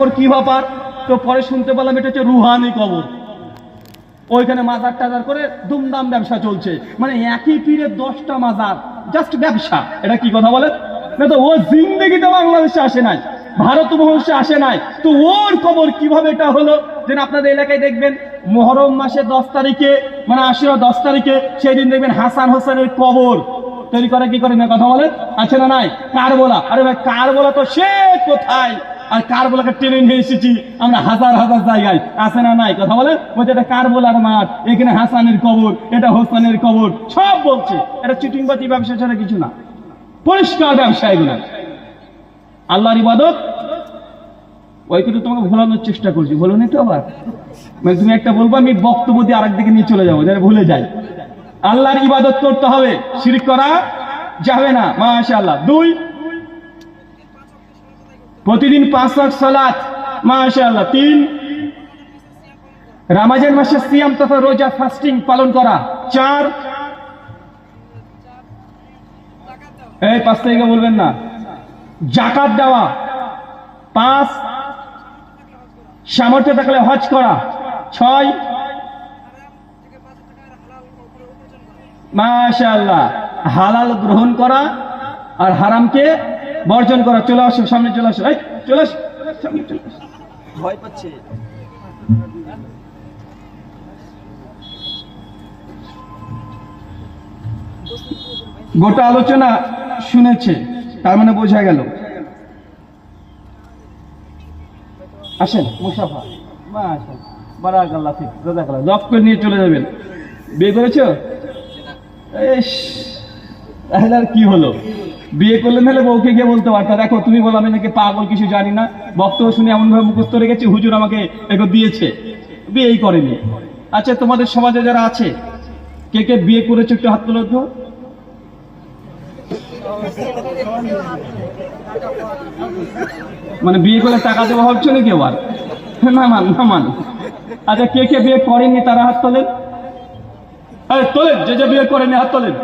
কবর কি ব্যাপার? তো পরে শুনতে পেলাম এটা হচ্ছে রুহানি কবর। ওইখানে মাজার টাজার করে দুমদাম ব্যবসা চলছে। মানে একই পীরের দশটা মাজার জাস্ট ব্যবসা। এটা কি কথা বলেন না তো ও জিন্দগিতে বাংলাদেশে আসে নাই, ভারত মহাদেশে আসে নাই। তো ওর কবর কীভাবে এটা হলো? যেন আপনাদের এলাকায় দেখবেন, মহরম মাসের দশ তারিখে মানে আশুরা দশ তারিখে সেই দিন দেখবেন হাসান হোসেনের কবর। তৈরি করে কি করে না কথা বলেন? আছে না নাই? কার বলা আরে ভাই কার বলা তো সে কোথায়? আর কার বলাকে টেনে নিয়ে এসেছি। আমরা হাজার হাজার জায়গায়। আছে না নাই? কথা বলে? বলছে এটা কার বলার মাঠ, এখানে হাসানের কবর, এটা হোসানের কবর, সব বলছে। এটা চিটিংবাতি ব্যবসা ছাড়া কিছু না। পরিষ্কার ব্যবসা এগুলো। আল্লাহর ইবাদত। ওই কিন্তু তোমাকে ভোলানোর চেষ্টা করছি। বলো নি তো আবার। মানে তুমি একটা বলব, আমি বক্তব্য দিয়ে আরেক দিকে নিয়ে চলে যাব যারা ভুলে যাই। আল্লাহর ইবাদত করতে হবে। শিরিক করা যাবে না। মাশাআল্লাহ। দুই প্রতিদিন পাঁচ লাখ সালাত, মাশাআল্লাহ, তিন। রামাজান মাসে সিয়াম তথা রোজা ফাস্টিং পালন করা, চার। এই পাঁচ তারিখে বলবেন না। জাকাত দেওয়া, পাঁচ। সামর্থ্য থাকলে হজ করা, ছয়। মাশাআল্লাহ, হালাল গ্রহণ করা আর হারামকে বর্জন করা চলে আসো সামনে চলে আসো। চলে আসো। সামনে চলে আসো। ভয় পাচ্ছে। গোটা আলোচনা শুনেছে তার মানে বোঝা গেল। আসেন মুসাফা। বারাকাল্লাহ করে নিয়ে চলে যাবেন। বিয়ে করেছ? তাহলে আর কি হলো? বিয়ে করলে তাহলে বউকে গিয়ে বলতে পারতা। দেখো, তুমি বলো আমি নাকি পাগল, কিছু জানি না। বক্তব্য শুনে এমন ভাবে মুখস্থ রেখেছি, হুজুর আমাকে এগো দিয়েছে। বিয়েই করেনি। আচ্ছা তোমাদের সমাজে যারা আছে, কে কে বিয়ে করেছে, একটু হাত তুলো তো মানে বিয়ে করলে টাকা দেওয়া হচ্ছে না কেউ আর না মান না। মান আচ্ছা কে কে বিয়ে করেনি, তারা হাত তোলেন? তোলেন, যে যে বিয়ে করেনি, হাত তোলেন।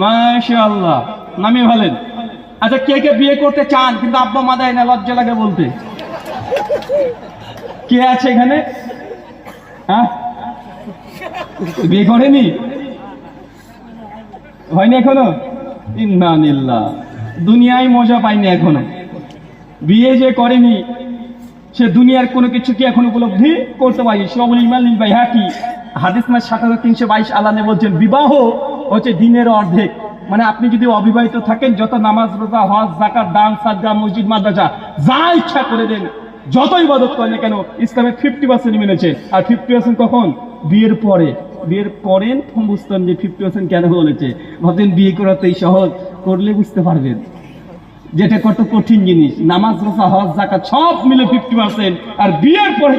মাশাআল্লাহ। নামিয়ে ভালেন আচ্ছা কে কে বিয়ে করতে চান? কিন্তু আব্বা মা দেয় না, লজ্জা লাগে বলতে। কে আছে এখানে? হ্যাঁ? বিয়ে করেনি? হয়নি এখনও? ইন্নানিল্লাহ দুনিয়ায় মজা পাইনি এখনও। বিয়ে যে করেনি, সে দুনিয়ার কোনো কিছু কি এখন উপলব্ধি করতে পারি? সবুল ইমান ভাই হ্যাঁ কি হাদিস মাস সাত হাজার তিনশো বাইশ আল্লাহ বলছেন, বিবাহ হচ্ছে দিনের অর্ধেক। মানে আপনি যদি অবিবাহিত থাকেন, যত নামাজ রোজা, হজ জাকাত দান, সাদগা, মসজিদ, মাদ্রাসা, যা ইচ্ছা করে দেন যত ইবাদত করেন কেন ইসলামে ফিফটি পার্সেন্ট মেনেছে আর ফিফটি পার্সেন্ট কখন? বিয়ের পরে। বিয়ের পরে বুঝতাম যে ফিফটি পার্সেন্ট কেন বলেছে। ভাবতেন বিয়ে করাতেই সহজ, করলে বুঝতে পারবেন। যেটা কত কঠিন জিনিস। নামাজ, রোজা, হজ জাকাত সব মিলে ফিফটি পার্সেন্ট আর বিয়ের পরে